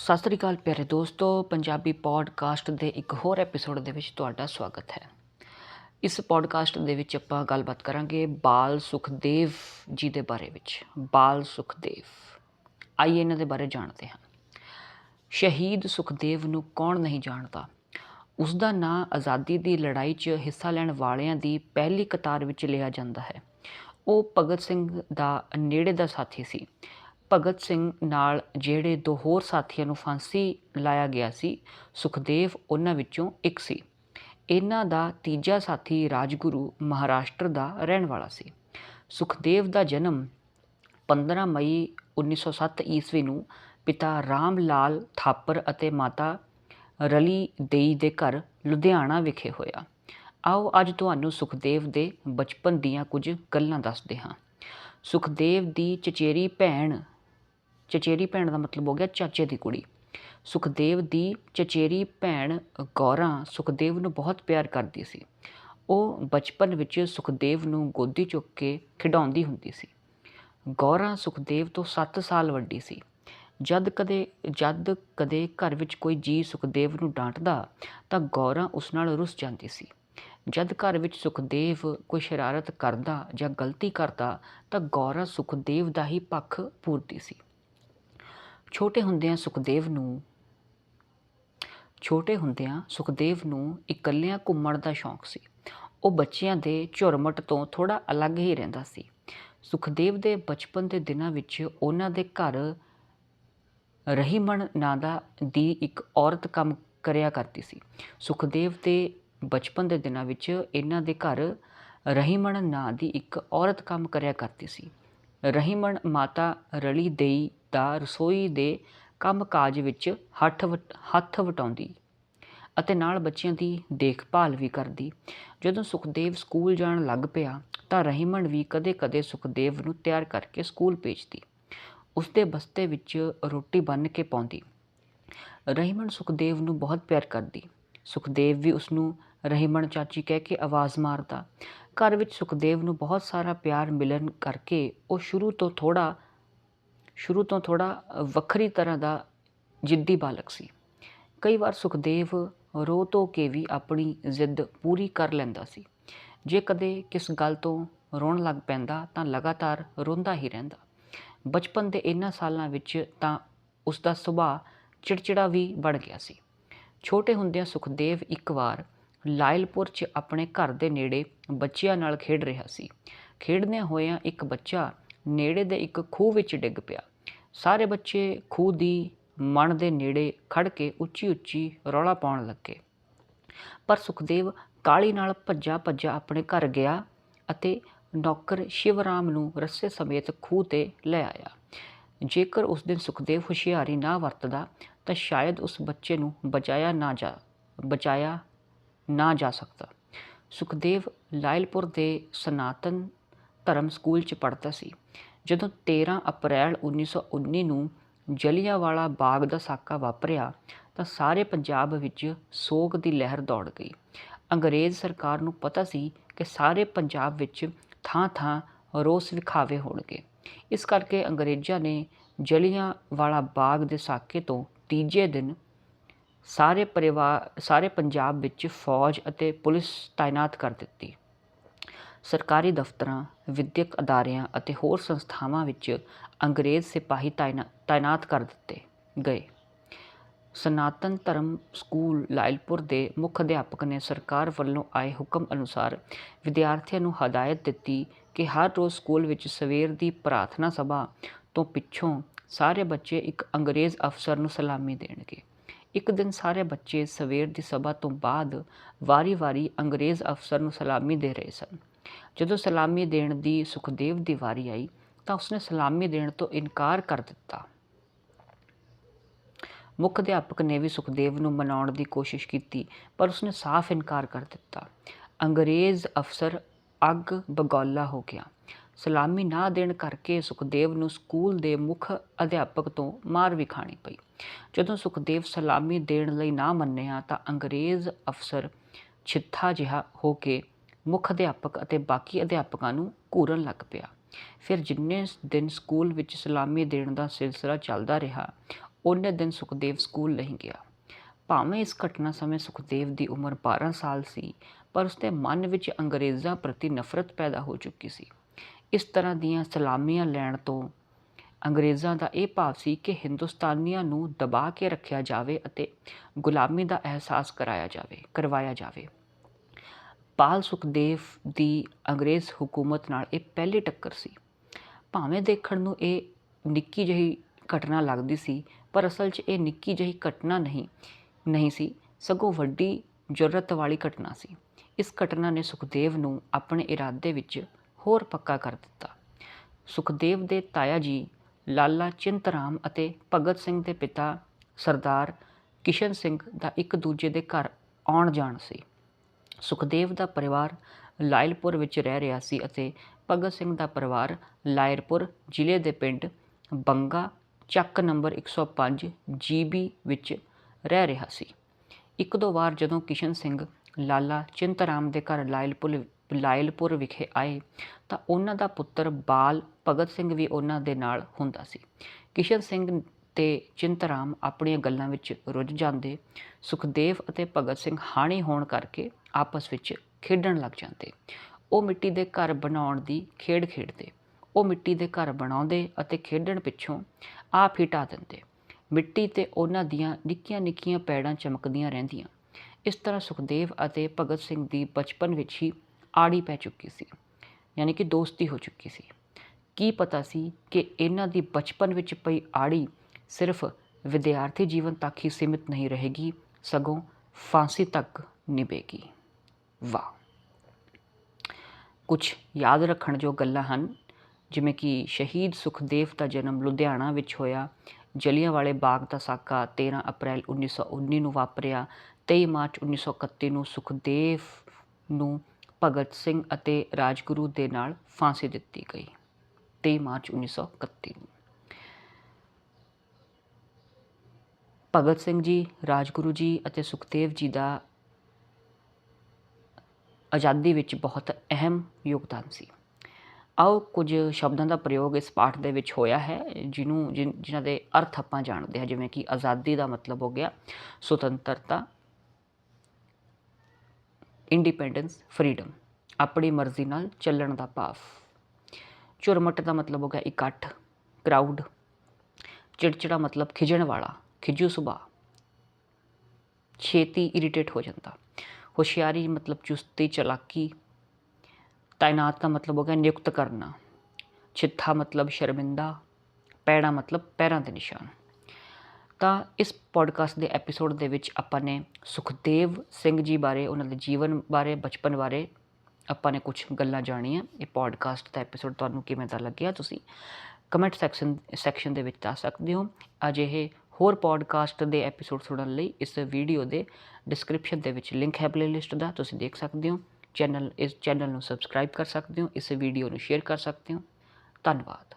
ਸਤਿ ਸ੍ਰੀ ਅਕਾਲ ਪਿਆਰੇ ਦੋਸਤੋ, ਪੰਜਾਬੀ ਪੋਡਕਾਸਟ ਦੇ ਇੱਕ ਹੋਰ ਐਪੀਸੋਡ ਦੇ ਵਿੱਚ ਤੁਹਾਡਾ ਸਵਾਗਤ ਹੈ। ਇਸ ਪੋਡਕਾਸਟ ਦੇ ਵਿੱਚ ਆਪਾਂ ਗੱਲਬਾਤ ਕਰਾਂਗੇ ਬਾਲ ਸੁਖਦੇਵ ਜੀ ਦੇ ਬਾਰੇ ਵਿੱਚ। ਬਾਲ ਸੁਖਦੇਵ, ਆਈਏ ਇਹਨਾਂ ਦੇ ਬਾਰੇ ਜਾਣਦੇ ਹਾਂ। ਸ਼ਹੀਦ ਸੁਖਦੇਵ ਨੂੰ ਕੌਣ ਨਹੀਂ ਜਾਣਦਾ? ਉਸ ਦਾ ਨਾਂ ਆਜ਼ਾਦੀ ਦੀ ਲੜਾਈ 'ਚ ਹਿੱਸਾ ਲੈਣ ਵਾਲਿਆਂ ਦੀ ਪਹਿਲੀ ਕਤਾਰ ਵਿੱਚ ਲਿਆ ਜਾਂਦਾ ਹੈ। ਉਹ ਭਗਤ ਸਿੰਘ ਦਾ ਨੇੜੇ ਦਾ ਸਾਥੀ ਸੀ। ਭਗਤ ਸਿੰਘ ਨਾਲ ਜਿਹੜੇ ਦੋ ਹੋਰ ਸਾਥੀਆਂ ਨੂੰ ਫਾਂਸੀ ਲਾਇਆ ਗਿਆ ਸੀ, ਸੁਖਦੇਵ ਉਹਨਾਂ ਵਿੱਚੋਂ ਇੱਕ ਸੀ। ਇਹਨਾਂ ਦਾ ਤੀਜਾ ਸਾਥੀ ਰਾਜਗੁਰੂ ਮਹਾਰਾਸ਼ਟਰ ਦਾ ਰਹਿਣ ਵਾਲਾ ਸੀ। ਸੁਖਦੇਵ ਦਾ ਜਨਮ 15 ਮਈ 1907 ਈਸਵੀ ਨੂੰ ਪਿਤਾ ਰਾਮ ਲਾਲ ਥਾਪਰ ਅਤੇ ਮਾਤਾ ਰਲੀ ਦੇਈ ਦੇ ਘਰ ਲੁਧਿਆਣਾ ਵਿਖੇ ਹੋਇਆ। ਆਓ ਅੱਜ ਤੁਹਾਨੂੰ ਸੁਖਦੇਵ ਦੇ ਬਚਪਨ ਦੀਆਂ ਕੁਝ ਗੱਲਾਂ ਦੱਸਦੇ ਹਾਂ। ਸੁਖਦੇਵ ਦੀ ਚਚੇਰੀ ਭੈਣ ਚਚੇਰੀ ਭੈਣ ਦਾ ਮਤਲਬ ਹੋ ਗਿਆ ਚਾਚੇ ਦੀ ਕੁੜੀ। ਸੁਖਦੇਵ ਦੀ ਚਚੇਰੀ ਭੈਣ ਗੌਰਾਂ ਸੁਖਦੇਵ ਨੂੰ ਬਹੁਤ ਪਿਆਰ ਕਰਦੀ ਸੀ। ਉਹ ਬਚਪਨ ਵਿੱਚ ਸੁਖਦੇਵ ਨੂੰ ਗੋਦੀ ਚੁੱਕ ਕੇ ਖਿਡਾਉਂਦੀ ਹੁੰਦੀ ਸੀ। ਗੌਰਾਂ ਸੁਖਦੇਵ ਤੋਂ 7 ਸਾਲ ਵੱਡੀ ਸੀ। ਜਦ ਕਦੇ ਜਦ ਕਦੇ ਘਰ ਵਿੱਚ ਕੋਈ ਜੀ ਸੁਖਦੇਵ ਨੂੰ ਡਾਂਟਦਾ, ਤਾਂ ਗੌਰਾਂ ਉਸ ਨਾਲ ਰੁੱਸ ਜਾਂਦੀ ਸੀ। ਜਦ ਘਰ ਵਿੱਚ ਸੁਖਦੇਵ ਕੋਈ ਸ਼ਰਾਰਤ ਕਰਦਾ ਜਾਂ ਗਲਤੀ ਕਰਦਾ, ਤਾਂ ਗੌਰਾ ਸੁਖਦੇਵ ਦਾ ਹੀ ਪੱਖ ਪੂਰਦੀ ਸੀ। ਛੋਟੇ ਹੁੰਦਿਆਂ ਸੁਖਦੇਵ ਨੂੰ, ਛੋਟੇ ਹੁੰਦਿਆਂ ਸੁਖਦੇਵ ਨੂੰ ਇਕੱਲਿਆਂ ਘੁੰਮਣ ਦਾ ਸ਼ੌਂਕ ਸੀ। ਉਹ ਬੱਚਿਆਂ ਦੇ ਝੁਰਮਟ ਤੋਂ ਥੋੜਾ ਅਲੱਗ ਹੀ ਰਹਿੰਦਾ ਸੀ। ਸੁਖਦੇਵ ਦੇ ਬਚਪਨ ਦੇ ਦਿਨਾਂ ਵਿੱਚ ਉਹਨਾਂ ਦੇ ਘਰ ਰਹੀਮਣ ਨਾਂ ਦਾ ਦੀ ਇੱਕ ਔਰਤ ਕੰਮ ਕਰਿਆ ਕਰਦੀ ਸੀ। ਸੁਖਦੇਵ ਦੇ ਬਚਪਨ ਦੇ ਦਿਨਾਂ ਵਿੱਚ ਇਹਨਾਂ ਦੇ ਘਰ ਰਹੀਮਣ ਨਾਂ ਦੀ ਇੱਕ ਔਰਤ ਕੰਮ ਕਰਿਆ ਕਰਦੀ ਸੀ। ਰਹੀਮਣ ਮਾਤਾ ਰਲੀ ਦੇਈ ਦਾ ਰਸੋਈ ਦੇ ਕੰਮਕਾਜ ਵਿੱਚ ਹੱਥ ਵਟ- ਹੱਥ ਵਟਾਉਂਦੀ ਅਤੇ ਨਾਲ ਬੱਚਿਆਂ ਦੀ ਦੇਖਭਾਲ ਵੀ ਕਰਦੀ। ਜਦੋਂ ਸੁਖਦੇਵ ਸਕੂਲ ਜਾਣ ਲੱਗ ਪਿਆ ਤਾਂ ਰਹੀਮਨ ਵੀ ਕਦੇ-ਕਦੇ ਸੁਖਦੇਵ ਨੂੰ ਤਿਆਰ ਕਰਕੇ ਸਕੂਲ ਭੇਜਦੀ। ਉਸਦੇ ਬਸਤੇ ਵਿੱਚ ਰੋਟੀ ਬੰਨ੍ਹ ਕੇ ਪਾਉਂਦੀ। ਰਹੀਮਨ ਸੁਖਦੇਵ ਨੂੰ ਬਹੁਤ ਪਿਆਰ ਕਰਦੀ। ਸੁਖਦੇਵ ਵੀ ਉਸ ਨੂੰ ਰਹੀਮਨ ਚਾਚੀ ਕਹਿ ਕੇ ਆਵਾਜ਼ ਮਾਰਦਾ। ਘਰ ਵਿੱਚ ਸੁਖਦੇਵ ਨੂੰ ਬਹੁਤ ਸਾਰਾ ਪਿਆਰ ਮਿਲਣ ਕਰਕੇ ਉਹ ਸ਼ੁਰੂ ਤੋਂ ਥੋੜਾ ਸ਼ੁਰੂ ਤੋਂ ਥੋੜਾ ਵੱਖਰੀ ਤਰ੍ਹਾਂ ਦਾ ਜਿੱਦੀ ਬਾਲਕ ਸੀ। ਕਈ ਵਾਰ ਸੁਖਦੇਵ ਰੋ ਧੋ ਕੇ ਵੀ ਆਪਣੀ ਜ਼ਿੱਦ ਪੂਰੀ ਕਰ ਲੈਂਦਾ ਸੀ। ਜੇ ਕਦੇ ਕਿਸ ਗੱਲ ਤੋਂ ਰੋਣ ਲੱਗ ਪੈਂਦਾ ਤਾਂ ਲਗਾਤਾਰ ਰੋਂਦਾ ਹੀ ਰਹਿੰਦਾ। ਬਚਪਨ ਦੇ ਇਹਨਾਂ ਸਾਲਾਂ ਵਿੱਚ ਤਾਂ ਉਸ ਦਾ ਸੁਭਾਅ ਚਿੜਚਿੜਾ ਵੀ ਬਣ ਗਿਆ ਸੀ। ਛੋਟੇ ਹੁੰਦਿਆਂ ਸੁਖਦੇਵ ਇੱਕ ਵਾਰ ਲਾਇਲਪੁਰ 'ਚ ਆਪਣੇ ਘਰ ਦੇ ਨੇੜੇ ਬੱਚਿਆਂ ਨਾਲ ਖੇਡ ਰਿਹਾ ਸੀ। ਖੇਡਦਿਆਂ ਹੋਇਆਂ ਇੱਕ ਬੱਚਾ ਨੇੜੇ ਦੇ ਇੱਕ ਖੂਹ ਵਿੱਚ ਡਿੱਗ ਪਿਆ। ਸਾਰੇ ਬੱਚੇ ਖੂਹ ਦੀ ਮਣ ਦੇ ਨੇੜੇ ਖੜ ਕੇ ਉੱਚੀ-ਉੱਚੀ ਰੌਲਾ ਪਾਉਣ ਲੱਗੇ। ਪਰ ਸੁਖਦੇਵ ਕਾਲੀ ਨਾਲ ਭੱਜਾ ਭੱਜਾ ਆਪਣੇ ਘਰ ਗਿਆ ਅਤੇ ਨੌਕਰ ਸ਼ਿਵਰਾਮ ਨੂੰ ਰੱਸੇ ਸਮੇਤ ਖੂਹ ਤੇ ਲੈ ਆਇਆ। ਜੇਕਰ ਉਸ ਦਿਨ ਸੁਖਦੇਵ ਹੁਸ਼ਿਆਰੀ ਨਾ ਵਰਤਦਾ, ਤਾਂ ਸ਼ਾਇਦ ਉਸ ਬੱਚੇ ਨੂੰ ਬਚਾਇਆ ਨਾ ਜਾ, ਬਚਾਇਆ ਨਾ ਜਾ ਸਕਦਾ। ਸੁਖਦੇਵ ਲਾਇਲਪੁਰ ਦੇ ਸਨਾਤਨ ਧਰਮ ਸਕੂਲ 'ਚ ਪੜ੍ਹਦਾ ਸੀ। ਜਦੋਂ 13 ਅਪ੍ਰੈਲ 1919 ਨੂੰ ਜਲਿਆਂਵਾਲਾ ਬਾਗ ਦਾ ਸਾਕਾ ਵਾਪਰਿਆ, ਤਾਂ ਸਾਰੇ ਪੰਜਾਬ ਵਿੱਚ ਸੋਗ ਦੀ ਲਹਿਰ ਦੌੜ ਗਈ। ਅੰਗਰੇਜ਼ ਸਰਕਾਰ ਨੂੰ ਪਤਾ ਸੀ ਕਿ ਸਾਰੇ ਪੰਜਾਬ ਵਿੱਚ ਥਾਂ-ਥਾਂ ਰੋਸ ਵਿਖਾਵੇ ਹੋਣਗੇ। ਇਸ ਕਰਕੇ ਅੰਗਰੇਜ਼ਾਂ ਨੇ ਜਲਿਆਂਵਾਲਾ ਬਾਗ ਦੇ ਸਾਕੇ ਤੋਂ ਤੀਜੇ ਦਿਨ ਸਾਰੇ ਪਰਿਵਾਰ, ਸਾਰੇ ਪੰਜਾਬ ਵਿੱਚ ਫੌਜ ਅਤੇ ਪੁਲਿਸ ਤਾਇਨਾਤ ਕਰ ਦਿੱਤੀ। ਸਰਕਾਰੀ ਦਫ਼ਤਰਾਂ, ਵਿੱਦਿਅਕ ਅਦਾਰਿਆਂ ਅਤੇ ਹੋਰ ਸੰਸਥਾਵਾਂ ਵਿੱਚ ਅੰਗਰੇਜ਼ ਸਿਪਾਹੀ ਤਾਇਨਾ- ਤਾਇਨਾਤ ਕਰ ਦਿੱਤੇ ਗਏ। ਸਨਾਤਨ ਧਰਮ ਸਕੂਲ ਲਾਇਲਪੁਰ ਦੇ ਮੁੱਖ ਅਧਿਆਪਕ ਨੇ ਸਰਕਾਰ ਵੱਲੋਂ ਆਏ ਹੁਕਮ ਅਨੁਸਾਰ ਵਿਦਿਆਰਥੀਆਂ ਨੂੰ ਹਦਾਇਤ ਦਿੱਤੀ ਕਿ ਹਰ ਰੋਜ਼ ਸਕੂਲ ਵਿੱਚ ਸਵੇਰ ਦੀ ਪ੍ਰਾਰਥਨਾ ਸਭਾ ਤੋਂ ਪਿੱਛੋਂ ਸਾਰੇ ਬੱਚੇ ਇੱਕ ਅੰਗਰੇਜ਼ ਅਫਸਰ ਨੂੰ ਸਲਾਮੀ ਦੇਣਗੇ। ਇੱਕ ਦਿਨ ਸਾਰੇ ਬੱਚੇ ਸਵੇਰ ਦੀ ਸਭਾ ਤੋਂ ਬਾਅਦ ਵਾਰੀ-ਵਾਰੀ ਅੰਗਰੇਜ਼ ਅਫਸਰ ਨੂੰ ਸਲਾਮੀ ਦੇ ਰਹੇ ਸਨ। ਜਦੋਂ ਸਲਾਮੀ ਦੇਣ ਦੀ ਸੁਖਦੇਵ ਦੀ ਵਾਰੀ ਆਈ, ਤਾਂ ਉਸਨੇ ਸਲਾਮੀ ਦੇਣ ਤੋਂ ਇਨਕਾਰ ਕਰ ਦਿੱਤਾ। ਮੁੱਖ ਅਧਿਆਪਕ ਨੇ ਵੀ ਸੁਖਦੇਵ ਨੂੰ ਮਨਾਉਣ ਦੀ ਕੋਸ਼ਿਸ਼ ਕੀਤੀ, ਪਰ ਉਸਨੇ ਸਾਫ਼ ਇਨਕਾਰ ਕਰ ਦਿੱਤਾ। ਅੰਗਰੇਜ਼ ਅਫਸਰ ਅੱਗ ਬਗੌਲਾ ਹੋ ਗਿਆ। ਸਲਾਮੀ ਨਾ ਦੇਣ ਕਰਕੇ ਸੁਖਦੇਵ ਨੂੰ ਸਕੂਲ ਦੇ ਮੁੱਖ ਅਧਿਆਪਕ ਤੋਂ ਮਾਰ ਵੀ ਖਾਣੀ ਪਈ। ਜਦੋਂ ਸੁਖਦੇਵ ਸਲਾਮੀ ਦੇਣ ਲਈ ਨਾ ਮੰਨਿਆ, ਤਾਂ ਅੰਗਰੇਜ਼ ਅਫਸਰ ਛਿੱਥਾ ਜਿਹਾ ਹੋ ਕੇ ਮੁੱਖ ਅਧਿਆਪਕ ਅਤੇ ਬਾਕੀ ਅਧਿਆਪਕਾਂ ਨੂੰ ਘੂਰਨ ਲੱਗ ਪਿਆ। ਫਿਰ ਜਿੰਨੇ ਦਿਨ ਸਕੂਲ ਵਿੱਚ ਸਲਾਮੀ ਦੇਣ ਦਾ ਸਿਲਸਿਲਾ ਚੱਲਦਾ ਰਿਹਾ ਉਹਨੇ ਦਿਨ ਸੁਖਦੇਵ ਸਕੂਲ ਨਹੀਂ ਗਿਆ। ਭਾਵੇਂ ਇਸ ਘਟਨਾ ਸਮੇਂ ਸੁਖਦੇਵ ਦੀ ਉਮਰ 12 ਸਾਲ ਸੀ, ਪਰ ਉਸਦੇ ਮਨ ਵਿੱਚ ਅੰਗਰੇਜ਼ਾਂ ਪ੍ਰਤੀ ਨਫ਼ਰਤ ਪੈਦਾ ਹੋ ਚੁੱਕੀ ਸੀ। ਇਸ ਤਰ੍ਹਾਂ ਦੀਆਂ ਸਲਾਮੀਆਂ ਲੈਣ ਤੋਂ ਅੰਗਰੇਜ਼ਾਂ ਦਾ ਇਹ ਭਾਵ ਸੀ ਕਿ ਹਿੰਦੁਸਤਾਨੀਆਂ ਨੂੰ ਦਬਾ ਕੇ ਰੱਖਿਆ ਜਾਵੇ ਅਤੇ ਗੁਲਾਮੀ ਦਾ ਅਹਿਸਾਸ ਕਰਾਇਆ ਜਾਵੇ, ਕਰਵਾਇਆ ਜਾਵੇ। ਪਾਲ ਸੁਖਦੇਵ ਦੀ ਅੰਗਰੇਜ਼ ਹਕੂਮਤ ਨਾਲ ਇਹ ਪਹਿਲੀ ਟੱਕਰ ਸੀ। ਭਾਵੇਂ ਦੇਖਣ ਨੂੰ ਇਹ ਨਿੱਕੀ ਜਿਹੀ ਘਟਨਾ ਲੱਗਦੀ ਸੀ, ਪਰ ਅਸਲ 'ਚ ਇਹ ਨਿੱਕੀ ਜਿਹੀ ਘਟਨਾ ਨਹੀਂ ਨਹੀਂ ਸੀ, ਸਗੋਂ ਵੱਡੀ ਜ਼ਰੂਰਤ ਵਾਲੀ ਘਟਨਾ ਸੀ। ਇਸ ਘਟਨਾ ਨੇ ਸੁਖਦੇਵ ਨੂੰ ਆਪਣੇ ਇਰਾਦੇ ਵਿੱਚ ਹੋਰ ਪੱਕਾ ਕਰ ਦਿੱਤਾ। ਸੁਖਦੇਵ ਦੇ ਤਾਇਆ ਜੀ ਲਾਲਾ ਚਿੰਤਰਾਮ ਅਤੇ ਭਗਤ ਸਿੰਘ ਦੇ ਪਿਤਾ ਸਰਦਾਰ ਕਿਸ਼ਨ ਸਿੰਘ ਦਾ ਇੱਕ ਦੂਜੇ ਦੇ ਘਰ ਆਉਣ ਜਾਣ ਸੀ। ਸੁਖਦੇਵ ਦਾ ਪਰਿਵਾਰ ਲਾਇਲਪੁਰ ਵਿੱਚ ਰਹਿ ਰਿਹਾ ਸੀ ਅਤੇ ਭਗਤ ਸਿੰਘ ਦਾ ਪਰਿਵਾਰ ਲਾਇਰਪੁਰ ਜ਼ਿਲ੍ਹੇ ਦੇ ਪਿੰਡ ਬੰਗਾ, ਚੱਕ ਨੰਬਰ 105 ਜੀਬੀ ਵਿੱਚ ਰਹਿ ਰਿਹਾ ਸੀ। ਇੱਕ ਦੋ ਵਾਰ ਜਦੋਂ ਕਿਸ਼ਨ ਸਿੰਘ, ਲਾਲਾ ਚਿੰਤਰਾਮ ਦੇ ਘਰ ਲਾਇਲਪੁਰ ਲਾਇਲਪੁਰ ਵਿਖੇ ਆਏ, ਤਾਂ ਉਹਨਾਂ ਦਾ ਪੁੱਤਰ ਬਾਲ ਭਗਤ ਸਿੰਘ ਵੀ ਉਹਨਾਂ ਦੇ ਨਾਲ ਹੁੰਦਾ ਸੀ। ਕਿਸ਼ਨ ਸਿੰਘ ਤੇ ਚਿੰਤਰਾਮ ਆਪਣੀਆਂ ਗੱਲਾਂ ਵਿੱਚ ਰੁੱਝ ਜਾਂਦੇ। ਸੁਖਦੇਵ ਅਤੇ ਭਗਤ ਸਿੰਘ ਹਾਣੀ ਹੋਣ ਕਰਕੇ ਆਪਸ ਵਿੱਚ ਖੇਡਣ ਲੱਗ ਜਾਂਦੇ। ਉਹ ਮਿੱਟੀ ਦੇ ਘਰ ਬਣਾਉਣ ਦੀ ਖੇਡ ਖੇਡਦੇ। ਉਹ ਮਿੱਟੀ ਦੇ ਘਰ ਬਣਾਉਂਦੇ ਅਤੇ ਖੇਡਣ ਪਿੱਛੋਂ ਆਪ ਹੀ ਢਾਹ ਦਿੰਦੇ। ਮਿੱਟੀ ਤੇ ਉਹਨਾਂ ਦੀਆਂ ਨਿੱਕੀਆਂ ਨਿੱਕੀਆਂ ਪੈੜਾਂ ਚਮਕਦੀਆਂ ਰਹਿੰਦੀਆਂ। ਇਸ ਤਰ੍ਹਾਂ ਸੁਖਦੇਵ ਅਤੇ ਭਗਤ ਸਿੰਘ ਦੀ ਬਚਪਨ ਵਿੱਚ ਹੀ ਆੜੀ ਪੈ ਚੁੱਕੀ ਸੀ। ਯਾਨੀ ਕਿ ਦੋਸਤੀ ਹੋ ਚੁੱਕੀ ਸੀ। ਕੀ ਪਤਾ ਸੀ ਕਿ ਇਹਨਾਂ ਦੀ ਬਚਪਨ ਵਿੱਚ ਪਈ ਆੜੀ ਸਿਰਫ ਵਿਦਿਆਰਥੀ ਜੀਵਨ ਤੱਕ ਹੀ ਸੀਮਿਤ ਨਹੀਂ ਰਹੇਗੀ, ਸਗੋਂ ਫਾਂਸੀ ਤੱਕ ਨਿਭੇਗੀ। ਵਾਹ। ਕੁਝ ਯਾਦ ਰੱਖਣ ਜੋ ਗੱਲਾਂ ਹਨ, ਜਿਵੇਂ ਕਿ ਸ਼ਹੀਦ ਸੁਖਦੇਵ ਦਾ ਜਨਮ ਲੁਧਿਆਣਾ ਵਿੱਚ ਹੋਇਆ, ਜਲਿਆਂਵਾਲੇ ਬਾਗ ਦਾ ਸਾਕਾ 13 ਅਪ੍ਰੈਲ 1919 ਨੂੰ ਵਾਪਰਿਆ 23 ਮਾਰਚ 1931 ਨੂੰ ਸੁਖਦੇਵ ਨੂੰ ਭਗਤ ਸਿੰਘ ਅਤੇ ਰਾਜਗੁਰੂ ਦੇ ਨਾਲ ਫਾਂਸੀ ਦਿੱਤੀ ਗਈ 23 ਮਾਰਚ 1931 ਨੂੰ। ਭਗਤ ਸਿੰਘ ਜੀ, ਰਾਜਗੁਰੂ ਜੀ ਅਤੇ ਸੁਖਦੇਵ ਜੀ ਦਾ ਆਜ਼ਾਦੀ ਵਿੱਚ ਬਹੁਤ ਅਹਿਮ ਯੋਗਦਾਨ ਸੀ। ਆਓ ਕੁਝ ਸ਼ਬਦਾਂ ਦਾ ਪ੍ਰਯੋਗ ਇਸ ਪਾਠ ਦੇ ਵਿੱਚ ਹੋਇਆ ਹੈ, ਜਿਹਨੂੰ ਜਿਨ- ਜਿਨ੍ਹਾਂ ਦੇ ਅਰਥ ਆਪਾਂ ਜਾਣਦੇ ਹਾਂ, ਜਿਵੇਂ ਕਿ ਆਜ਼ਾਦੀ ਦਾ ਮਤਲਬ ਹੋ ਗਿਆ, ਸੁਤੰਤਰਤਾ, ਇੰਡੀਪੈਂਡੈਂਸ, ਫਰੀडम, ਆਪਣੀ ਮਰਜ਼ੀ ਨਾਲ ਚੱਲਣ ਦਾ ਭਾਵ। ਝੁਰਮਟ ਦਾ ਮਤਲਬ ਹੋ ਗਿਆ ਇਕੱਠ ਕਰਾਊਡ ਚਿੜਚਿੜਾ ਮਤਲਬ ਖਿਜਣ ਵਾਲਾ, ਖਿਜੂ ਸੁਭਾਅ। ਛੇਤੀ ਇਰੀਟੇਟ ਹੋ ਜਾਂਦਾ। ਹੁਸ਼ਿਆਰੀ ਮਤਲਬ ਚੁਸਤੀ ਚਲਾਕੀ ਤਾਇਨਾਤ ਦਾ ਮਤਲਬ ਹੋ ਗਿਆ ਨਿਯੁਕਤ ਕਰਨਾ ਛਿੱਥਾ ਮਤਲਬ ਸ਼ਰਮਿੰਦਾ ਪੈੜਾ ਮਤਲਬ ਪੈਰਾਂ ਦੇ ਨਿਸ਼ਾਨ ਤਾਂ ਇਸ ਪੋਡਕਾਸਟ ਦੇ ਐਪੀਸੋਡ ਦੇ ਵਿੱਚ ਆਪਾਂ ਨੇ ਸੁਖਦੇਵ ਸਿੰਘ ਜੀ ਬਾਰੇ ਉਹਨਾਂ ਦੇ ਜੀਵਨ ਬਾਰੇ ਬਚਪਨ ਬਾਰੇ ਆਪਾਂ ਨੇ ਕੁਝ ਗੱਲਾਂ ਜਾਣੀਆਂ ਇਹ ਪੋਡਕਾਸਟ ਦਾ ਐਪੀਸੋਡ ਤੁਹਾਨੂੰ ਕਿਵੇਂ ਦਾ ਲੱਗਿਆ ਤੁਸੀਂ ਕਮੈਂਟ ਸੈਕਸ਼ਨ ਸੈਕਸ਼ਨ ਦੇ ਵਿੱਚ ਦੱਸ ਸਕਦੇ ਹੋ ਅਜਿਹੇ ਹੋਰ ਪੋਡਕਾਸਟ ਦੇ ਐਪੀਸੋਡ ਸੁਣਨ ਲਈ ਇਸ ਵੀਡੀਓ ਦੇ ਡਿਸਕ੍ਰਿਪਸ਼ਨ ਦੇ ਵਿੱਚ ਲਿੰਕ ਹੈ ਪਲੇਲਿਸਟ ਦਾ, ਤੁਸੀਂ ਦੇਖ ਸਕਦੇ ਹੋ। ਚੈਨਲ ਇਸ ਚੈਨਲ ਨੂੰ ਸਬਸਕ੍ਰਾਈਬ ਕਰ ਸਕਦੇ ਹੋ, ਇਸ ਵੀਡੀਓ ਨੂੰ ਸ਼ੇਅਰ ਕਰ ਸਕਦੇ ਹੋ। ਧੰਨਵਾਦ।